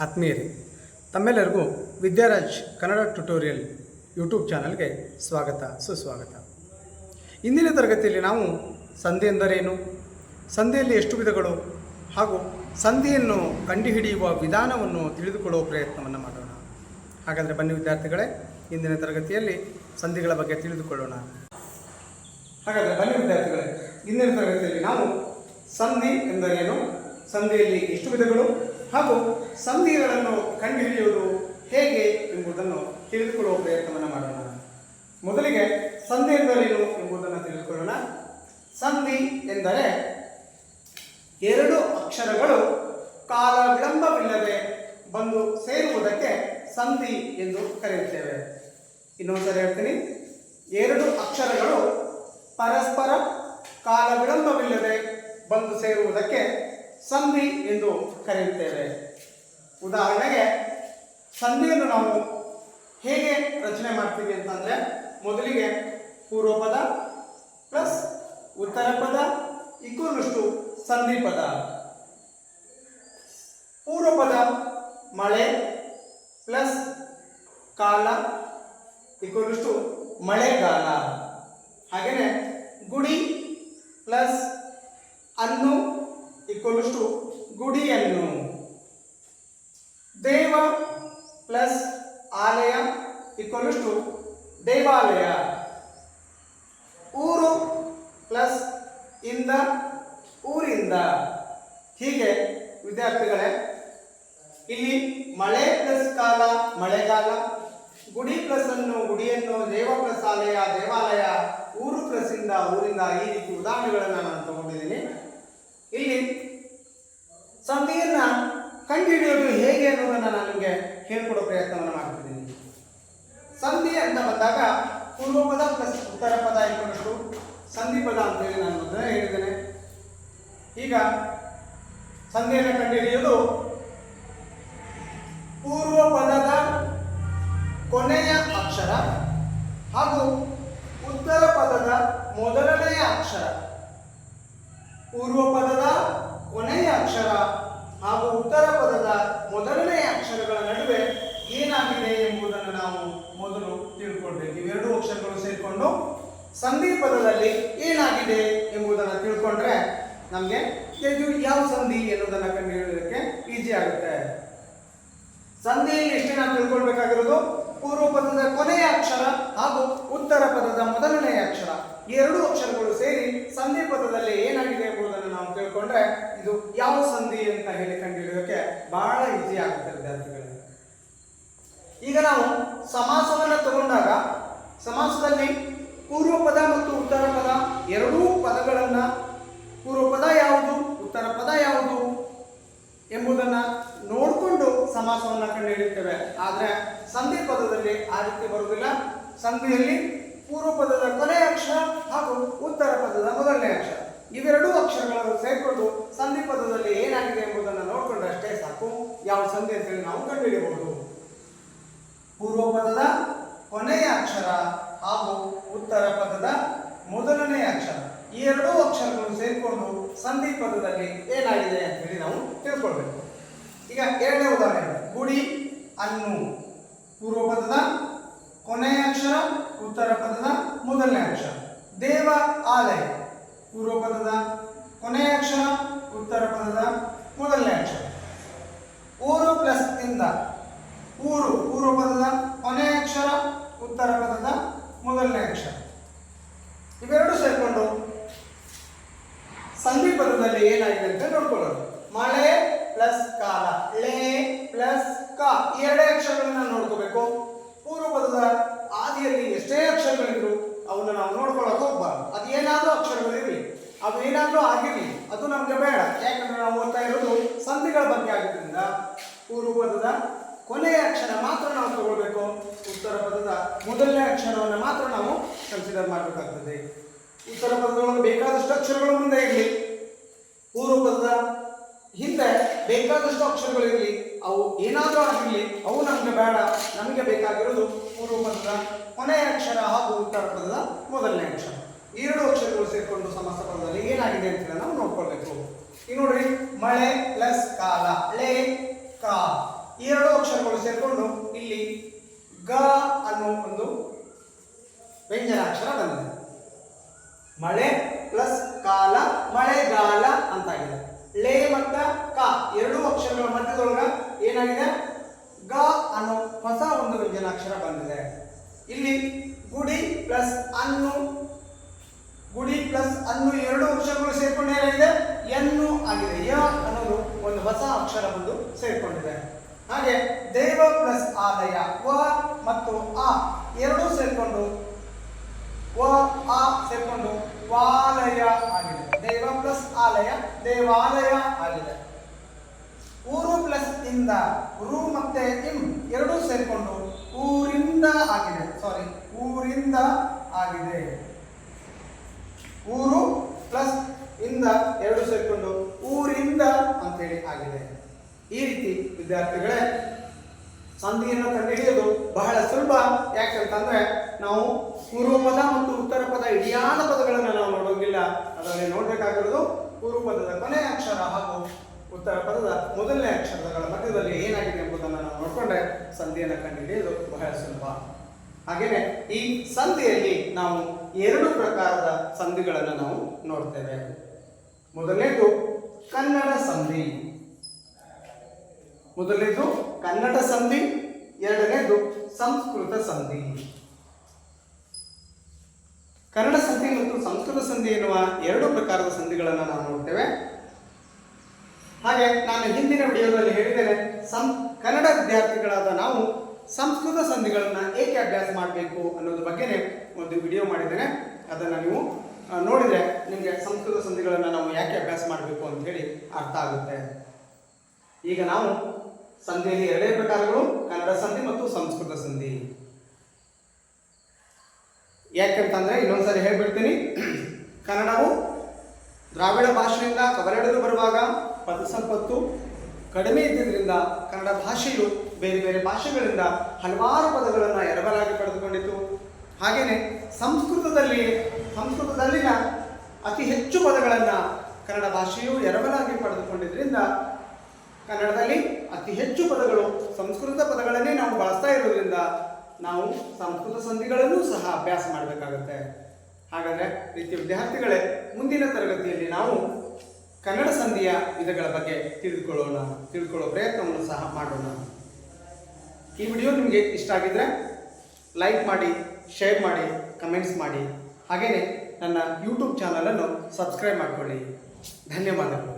ಆತ್ಮೀಯರೇ, ತಮ್ಮೆಲ್ಲರಿಗೂ ವಿದ್ಯಾರಾಜ್ Kannada tutorial YouTube ಚಾನಲ್ಗೆ ಸ್ವಾಗತ, ಸುಸ್ವಾಗತ. ಇಂದಿನ ತರಗತಿಯಲ್ಲಿ ನಾವು ಸಂಧಿ ಎಂದರೇನು ಸಂಧಿಯಲ್ಲಿ ಎಷ್ಟು ವಿಧಗಳು? ಹಾಗೂ ಸಂಧಿಯನ್ನು ಕಂಡುಹಿಡಿಯುವ ವಿಧಾನವನ್ನು ತಿಳಿದುಕೊಳ್ಳುವ ಪ್ರಯತ್ನವನ್ನು ಮಾಡೋಣ. ಹಾಗಾದರೆ ಬನ್ನಿ ವಿದ್ಯಾರ್ಥಿಗಳೇ, ಇಂದಿನ ತರಗತಿಯಲ್ಲಿ ಸಂಧಿಗಳ ಬಗ್ಗೆ ತಿಳಿದುಕೊಳ್ಳೋಣ. ಹಾಗಾದರೆ ಬನ್ನಿ ವಿದ್ಯಾರ್ಥಿಗಳೇ, ಇಂದಿನ ತರಗತಿಯಲ್ಲಿ ನಾವು ಸಂಧಿ ಎಂದರೇನು? ಸಂಧಿಯಲ್ಲಿ ಎಷ್ಟು ವಿಧಗಳು? ಹಾಗೂ ಸಂಧಿಗಳನ್ನು ಕಂಡುಹಿಡಿಯುವುದು ಹೇಗೆ ಎಂಬುದನ್ನು ತಿಳಿದುಕೊಳ್ಳುವ ಪ್ರಯತ್ನವನ್ನು ಮಾಡೋಣ. ಮೊದಲಿಗೆ ಸಂಧಿ ಎಂದರೇನು ಎಂಬುದನ್ನು ತಿಳಿದುಕೊಳ್ಳೋಣ. ಸಂಧಿ ಎಂದರೆ ಎರಡು ಅಕ್ಷರಗಳು ಕಾಲ ವಿಳಂಬವಿಲ್ಲದೆ ಬಂದು ಸೇರುವುದಕ್ಕೆ ಸಂಧಿ ಎಂದು ಕರೆಯುತ್ತೇವೆ. ಇನ್ನೊಂದ್ಸರಿ ಹೇಳ್ತೀನಿ. ಎರಡು ಅಕ್ಷರಗಳು ಪರಸ್ಪರ ಕಾಲ ವಿಳಂಬವಿಲ್ಲದೆ ಬಂದು ಸೇರುವುದಕ್ಕೆ ಸಂಧಿ ಎಂದು ಕರೆಯುತ್ತೇವೆ. ಉದಾಹರಣೆಗೆ, ಸಂಧಿಯನ್ನು ನಾವು ಹೇಗೆ ರಚನೆ ಮಾಡ್ತೀವಿ ಅಂತಂದರೆ, ಮೊದಲಿಗೆ ಪೂರ್ವ ಪದ ಪ್ಲಸ್ ಉತ್ತರ ಪದ ಇಕ್ಕೂನಷ್ಟು ಸಂಧಿ ಪದ. ಪೂರ್ವ ಪದ ಮಳೆ ಪ್ಲಸ್ ಕಾಲ ಇಕ್ಕೂನಷ್ಟು ಮಳೆಗಾಲ. ಹಾಗೆಯೇ ಗುಡಿ ಪ್ಲಸ್ ಅನ್ನು ಇಕ್ವಲಷ್ಟು ಗುಡಿಯನ್ನು. ದೇವ ಪ್ಲಸ್ ಆಲಯ ಇಕ್ವಲಷ್ಟು ದೇವಾಲಯ. ಊರು ಪ್ಲಸ್ ಇಂದ ಊರಿಂದ. ಹೀಗೆ ವಿದ್ಯಾರ್ಥಿಗಳೇ, ಇಲ್ಲಿ ಮಳೆ ಪ್ಲಸ್ ಕಾಲ, ಮಳೆಗಾಲ, ಗುಡಿ ಪ್ಲಸ್ ಅನ್ನು ಗುಡಿಯನ್ನು ದೇವ ಪ್ಲಸ್ ಆಲಯ, ದೇವಾಲಯ, ಊರು ಪ್ಲಸ್ ಇಂದ ಊರಿಂದ ಈ ರೀತಿ ಉದಾಹರಣೆಗಳನ್ನು ನಾನು ತಗೊಂಡಿದ್ದೀನಿ. ಇಲ್ಲಿ ಸಂಧಿಯನ್ನ ಕಂಡುಹಿಡಿಯೋದು ಹೇಗೆ ಅನ್ನೋದನ್ನು ನಾನು ನಿಮಗೆ ಹೇಳ್ಕೊಡೋ ಪ್ರಯತ್ನವನ್ನು ಮಾಡ್ತಿದ್ದೀನಿ. ಸಂಧಿ ಅಂತ ಬಂದಾಗ ಪೂರ್ವ ಪದ ಪ್ಲಸ್ ಉತ್ತರ ಪದ ಇಟ್ಕೊಂಡಷ್ಟು ಸಂಧಿ ಪದ ಅಂತೇಳಿ ನಾನು ಮೊದಲೇ ಹೇಳಿದ್ದೇನೆ. ಈಗ, ಸಂಧಿಯನ್ನು ಕಂಡುಹಿಡಿಯೋದು ಅಕ್ಷರಗಳ ನಡುವೆ ಏನಾಗಿದೆ ಎಂಬುದನ್ನು ನಾವು ಮೊದಲು ತಿಳ್ಕೊಳ್ಬೇಕು. ಇವೆರಡು ಅಕ್ಷರಗಳು ಸೇರಿಕೊಂಡು ಸಂಧಿ ಪದದಲ್ಲಿ ಏನಾಗಿದೆ ಎಂಬುದನ್ನು ತಿಳ್ಕೊಂಡ್ರೆ ನಮಗೆ ಇದು ಯಾವ ಸಂಧಿ ಎನ್ನುವುದನ್ನು ಹೇಳೋದಕ್ಕೆ ಈಜಿ ಆಗುತ್ತೆ. ಸಂಧಿಯಲ್ಲಿ ಎಷ್ಟೇ ನಾವು ತಿಳ್ಕೊಳ್ಬೇಕಾಗಿರೋದು ಪೂರ್ವ ಪದದ ಕೊನೆಯ ಅಕ್ಷರ ಹಾಗೂ ಉತ್ತರ ಪದದ ಮೊದಲನೆಯ ಅಕ್ಷರ. ಎರಡು ಅಕ್ಷರಗಳು ಸೇರಿ ಸಂಧಿ ಪದದಲ್ಲಿ ಏನಾಗಿದೆ ಎಂಬುದನ್ನು ನಾವು ತಿಳ್ಕೊಂಡ್ರೆ ಇದು ಯಾವ ಸಂಧಿ ಅಂತ ಹೇಳಿ ಕಂಡುಹಿಡಿಯೋಕೆ ಬಹಳ ಈಸಿ ಆಗುತ್ತೆ ವಿದ್ಯಾರ್ಥಿಗಳಿಗೆ ಈಗ ನಾವು ಸಮಾಸವನ್ನು ತಗೊಂಡಾಗ ಸಮಾಸದಲ್ಲಿ ಪೂರ್ವ ಪದ ಮತ್ತು ಉತ್ತರ ಪದ ಎರಡೂ ಪದಗಳನ್ನ ಪೂರ್ವ ಪದ ಯಾವುದು ಉತ್ತರ ಪದ ಯಾವುದು ಎಂಬುದನ್ನು ನೋಡಿಕೊಂಡು ಸಮಾಸವನ್ನು ಕಂಡುಹಿಡಿಯುತ್ತೇವೆ. ಆದರೆ ಸಂಧಿ ಪದದಲ್ಲಿ ಆ ರೀತಿ ಬರುವುದಿಲ್ಲ. ಸಂಧಿಯಲ್ಲಿ ಪೂರ್ವ ಪದದ ಕೊನೆಯ ಅಕ್ಷರ ಹಾಗೂ ಉತ್ತರ ಪದದ ಮೊದಲನೇ ಅಕ್ಷರ. ಇವೆರಡೂ ಅಕ್ಷರಗಳನ್ನು ಸೇರಿಕೊಂಡು ಸಂಧಿ ಪದದಲ್ಲಿ ಏನಾಗಿದೆ ಎಂಬುದನ್ನು ನೋಡಿಕೊಂಡ್ರೆ ಅಷ್ಟೇ ಸಾಕು. ಯಾವ ಸಂಧಿ ಅಂತೇಳಿ ನಾವು ಕಂಡುಹಿಡಿಯಬಹುದು. ಪೂರ್ವ ಪದದ ಕೊನೆಯ ಅಕ್ಷರ ಹಾಗೂ ಉತ್ತರ ಪದದ ಮೊದಲನೆಯ ಅಕ್ಷರ. ಈ ಎರಡೂ ಅಕ್ಷರಗಳು ಸೇರಿಕೊಂಡು ಸಂಧಿ ಪದದಲ್ಲಿ ಏನಾಗಿದೆ ಅಂತ ಹೇಳಿ ನಾವು ತಿಳ್ಕೊಳ್ಬೇಕು. ಈಗ ಎರಡನೇ ಉದಾಹರಣೆ. ಗುಡಿ, ಅನ್ನು. ಪೂರ್ವ ಪದದ ಕೊನೆಯ ಅಕ್ಷರ, ಉತ್ತರ ಪದದ ಮೊದಲನೇ ಅಕ್ಷರ. ದೇವ, ಆಲಯ. ಪೂರ್ವ ಪದದ ಕೊನೆಯ ಅಕ್ಷರ ಉತ್ತರ ಪದದ ಮೊದಲನೇ ಅಕ್ಷರ. ಊರು ಪ್ಲಸ್ ಇಂದ ಊರು ಪೂರ್ವ ಪದದ ಕೊನೆಯ ಅಕ್ಷರ ಉತ್ತರ ಪದದ ಮೊದಲನೇ ಅಕ್ಷರ. ಇವೆರಡು ಸೇರಿಕೊಂಡು ಸಂಧಿ ಪದದಲ್ಲಿ ಏನಾಗಿದೆ ಅಂತ ನೋಡ್ಕೊಳ್ಳೋದು ಮಳೆ ಪ್ಲಸ್ ಕಾಲ, ಲೇ ಪ್ಲಸ್ ಕ ಎರಡೇ ಅಕ್ಷರಗಳನ್ನ ನೋಡ್ಕೋಬೇಕು. ಪೂರ್ವ ಪದದ ಆದಿಯಲ್ಲಿ ಎಷ್ಟೇ ಅಕ್ಷರಗಳಿದ್ರು ಅವನ್ನ ನಾವು ನೋಡ್ಕೊಳ್ಳೋಕೆ ಹೋಗ್ಬಾರ್ದು. ಅದು ಏನಾದರೂ ಅಕ್ಷರಗಳಿರಲಿ ಅದು ಏನಾದರೂ ಆಗಿರಲಿ. ಅದು ನಮ್ಗೆ ಬೇಡ. ಯಾಕಂದ್ರೆ ನಾವು ಓದ್ತಾ ಇರೋದು ಸಂಧಿಗಳ ಬಗ್ಗೆ ಆಗಿದ್ದರಿಂದ ಪೂರ್ವ ಪದದ ಕೊನೆಯ ಅಕ್ಷರ ಮಾತ್ರ ನಾವು ತಗೊಳ್ಬೇಕು. ಉತ್ತರ ಪದದ ಮೊದಲನೇ ಅಕ್ಷರವನ್ನು ಮಾತ್ರ ನಾವು ಕನ್ಸಿಡರ್ ಮಾಡಬೇಕಾಗ್ತದೆ. ಉತ್ತರ ಪದದೊಳಗೆ ಬೇಕಾದಷ್ಟು ಅಕ್ಷರಗಳು ಮುಂದೆ ಇರಲಿ. ಪೂರ್ವ ಪದದ ಹಿಂದೆ ಬೇಕಾದಷ್ಟು ಅಕ್ಷರಗಳು ಇರಲಿ, ಅವು ಏನಾದರೂ ಆಗಿರಲಿ, ಅವು ನಮಗೆ ಬೇಡ, ನಮಗೆ ಬೇಕಾಗಿರೋದು ಪೂರ್ವ ಪದದ ಕೊನೆಯ ಅಕ್ಷರ ಹಾಗೂ ಉತ್ತರ ಪದದ ಮೊದಲನೇ ಅಕ್ಷರ. ಎರಡು ಅಕ್ಷರಗಳು ಸೇರಿಕೊಂಡು ಸಮಾಸ ಪದದಲ್ಲಿ ಏನಾಗಿದೆ ಅಂತ ನಾವು ನೋಡ್ಕೊಳ್ಬೇಕು. ಈಗ ನೋಡ್ರಿ, ಮಳೆ ಪ್ಲಸ್ ಕಾಲ ಳೆ ಕಾ. ಎರಡು ಅಕ್ಷರಗಳು ಸೇರಿಕೊಂಡು ಇಲ್ಲಿ ಗ ಅನ್ನೋ ಒಂದು ವ್ಯಂಜನಾಕ್ಷರ ಬಂದಿದೆ. ಮಳೆ ಪ್ಲಸ್ ಕಾಲ, ಮಳೆಗಾಲ ಅಂತಾಗಿದೆ. ಲೇ ಮತ್ತು ಕ ಎರಡು ಅಕ್ಷರಗಳ ಮಧ್ಯದೊಳಗ ಏನಾಗಿದೆ? ಗ ಅನ್ನೋ ಹೊಸ ಒಂದು ವ್ಯಂಜನಾಕ್ಷರ ಬಂದಿದೆ. ಇಲ್ಲಿ ಗುಡಿ ಪ್ಲಸ್ ಅನ್ನು, ಗುಡಿ ಪ್ಲಸ್ ಅನ್ನು ಎರಡು ಅಕ್ಷರಗಳು ಸೇರ್ಕೊಂಡು ಏನಾಗಿದೆ? ಎನ್ನು ಆಗಿದೆ. ಯ ಅನ್ನೋದು ಒಂದು ಹೊಸ ಅಕ್ಷರ ಬಂದು ಸೇರ್ಕೊಂಡಿದೆ. ಹಾಗೆ ದೇವ ಪ್ಲಸ್ ಆಲಯ, ವ ಮತ್ತು ಆ ಎರಡೂ ಸೇರ್ಕೊಂಡು, ವ, ಆ ಸೇರ್ಕೊಂಡು, ವಾಲಯ ಆಗಿದೆ. ದೇವ ಪ್ಲಸ್ ಆಲಯ, ದೇವಾಲಯ ಆಗಿದೆ. ಊರು ಪ್ಲಸ್ ಇಂದ ರು ಮತ್ತೆ ಇಂ ಎರಡೂ ಸೇರಿಕೊಂಡು ಊರಿಂದ ಆಗಿದೆ. ಸಾರಿ ಊರಿಂದ ಆಗಿದೆ. ಊರು ಪ್ಲಸ್ ಇಂದ ಎರಡು ಸೇರಿಕೊಂಡು ಊರಿಂದ ಅಂತೇಳಿ ಆಗಿದೆ. ಈ ರೀತಿ ವಿದ್ಯಾರ್ಥಿಗಳೇ ಸಂಧಿಯನ್ನು ಕಂಡುಹಿಡಿಯೋದು ಬಹಳ ಸುಲಭ. ಯಾಕಂತಂದ್ರೆ ನಾವು ಪೂರ್ವ ಪದ ಮತ್ತು ಉತ್ತರ ಪದ ಇಡಿಯಾದ ಪದಗಳನ್ನು ನಾವು ನೋಡೋಂಗಿಲ್ಲ. ಅದರಲ್ಲಿ ನೋಡಬೇಕಾಗಿರೋದು ಪೂರ್ವ ಪದದ ಕೊನೆಯ ಅಕ್ಷರ ಹಾಗೂ ಉತ್ತರ ಪದದ ಮೊದಲನೇ ಅಕ್ಷರಗಳ ಮಧ್ಯದಲ್ಲಿ ಏನಾಗಿದೆ ಎಂಬುದನ್ನು ನಾವು ನೋಡಿಕೊಂಡ್ರೆ ಸಂಧಿಯನ್ನು ಕಂಡುಹಿಡಿಯೋದು ಬಹಳ ಸುಲಭ. ಹಾಗೆಯೇ ಈ ಸಂಧಿಯಲ್ಲಿ ನಾವು ಎರಡು ಪ್ರಕಾರದ ಸಂಧಿಗಳನ್ನು ನಾವು ನೋಡ್ತೇವೆ. ಮೊದಲನೇದು ಕನ್ನಡ ಸಂಧಿ. ಮೊದಲನೇದು ಕನ್ನಡ ಸಂಧಿ, ಎರಡನೇದು ಸಂಸ್ಕೃತ ಸಂಧಿ ಕನ್ನಡ ಸಂಧಿ ಮತ್ತು ಸಂಸ್ಕೃತ ಸಂಧಿ ಎನ್ನುವ ಎರಡು ಪ್ರಕಾರದ ಸಂಧಿಗಳನ್ನು ನಾವು ನೋಡ್ತೇವೆ. ಹಾಗೆ ನಾನು ಹಿಂದಿನ ವಿಡಿಯೋದಲ್ಲಿ ಹೇಳಿದ್ದೇನೆ, ಸಂ, ಕನ್ನಡ ವಿದ್ಯಾರ್ಥಿಗಳಾದ ನಾವು ಸಂಸ್ಕೃತ ಸಂಧಿಗಳನ್ನು ಏಕೆ ಅಭ್ಯಾಸ ಮಾಡಬೇಕು ಅನ್ನೋದ್ರ ಬಗ್ಗೆನೇ ಒಂದು ವಿಡಿಯೋ ಮಾಡಿದ್ದೇನೆ. ಅದನ್ನು ನೀವು ನೋಡಿದರೆ ನಿಮಗೆ ಸಂಸ್ಕೃತ ಸಂಧಿಗಳನ್ನು ನಾವು ಯಾಕೆ ಅಭ್ಯಾಸ ಮಾಡಬೇಕು ಅಂತ ಹೇಳಿ ಅರ್ಥ ಆಗುತ್ತೆ. ಈಗ ನಾವು ಸಂಧಿಯಲ್ಲಿ ಎರಡೇ ಪ್ರಕಾರಗಳು, ಕನ್ನಡ ಸಂಧಿ ಮತ್ತು ಸಂಸ್ಕೃತ ಸಂಧಿ. ಯಾಕೆಂತಂದ್ರೆ ಇನ್ನೊಂದ್ಸರಿ ಹೇಳ್ಬಿಡ್ತೀನಿ. ಕನ್ನಡವು ದ್ರಾವಿಡ ಭಾಷೆಯಿಂದ ಕವಲೆಳೆದು ಬರುವಾಗ ಪದ ಸಂಪತ್ತು, ಕಡಿಮೆ ಇದ್ದಿದ್ದರಿಂದ ಕನ್ನಡ ಭಾಷೆಯು ಬೇರೆ ಬೇರೆ ಭಾಷೆಗಳಿಂದ ಹಲವಾರು ಪದಗಳನ್ನು ಎರವಲಾಗಿ ಪಡೆದುಕೊಂಡಿತು. ಹಾಗೆಯೇ ಸಂಸ್ಕೃತದಲ್ಲಿ, ಸಂಸ್ಕೃತದಲ್ಲಿನ ಅತಿ ಹೆಚ್ಚು ಪದಗಳನ್ನು ಕನ್ನಡ ಭಾಷೆಯು ಎರವಲಾಗಿ ಪಡೆದುಕೊಂಡಿದ್ದರಿಂದ ಕನ್ನಡದಲ್ಲಿ ಅತಿ ಹೆಚ್ಚು ಪದಗಳು ಸಂಸ್ಕೃತ ಪದಗಳನ್ನೇ ನಾವು ಬಳಸ್ತಾ ಇರೋದ್ರಿಂದ ನಾವು ಸಂಸ್ಕೃತ ಸಂಧಿಗಳನ್ನು ಸಹ ಅಭ್ಯಾಸ ಮಾಡಬೇಕಾಗುತ್ತೆ. ಹಾಗಾದರೆ ರೀತಿಯ ವಿದ್ಯಾರ್ಥಿಗಳೇ, ಮುಂದಿನ ತರಗತಿಯಲ್ಲಿ ನಾವು ಕನ್ನಡ ಸಂಧಿಯ ವಿಧಗಳ ಬಗ್ಗೆ ತಿಳಿದುಕೊಳ್ಳೋಣ, ತಿಳ್ಕೊಳ್ಳೋ ಪ್ರಯತ್ನವನ್ನು ಸಹ ಮಾಡೋಣ. ಈ ವಿಡಿಯೋ ನಿಮಗೆ ಇಷ್ಟ ಆಗಿದ್ರೆ ಲೈಕ್ ಮಾಡಿ, ಶೇರ್ ಮಾಡಿ, ಕಮೆಂಟ್ಸ್ ಮಾಡಿ. ಹಾಗೆಯೇ ನನ್ನ ಯೂಟ್ಯೂಬ್ ಚಾನಲನ್ನು ಸಬ್ಸ್ಕ್ರೈಬ್ ಮಾಡಿಕೊಳ್ಳಿ. ಧನ್ಯವಾದಗಳು.